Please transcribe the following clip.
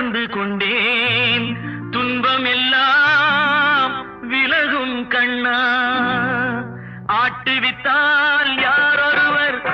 உணர்ந்து கொண்டேன். துன்பமெல்லாம் விலகும் கண்ணா. ஆட்டுவித்தால் யாரொருவர்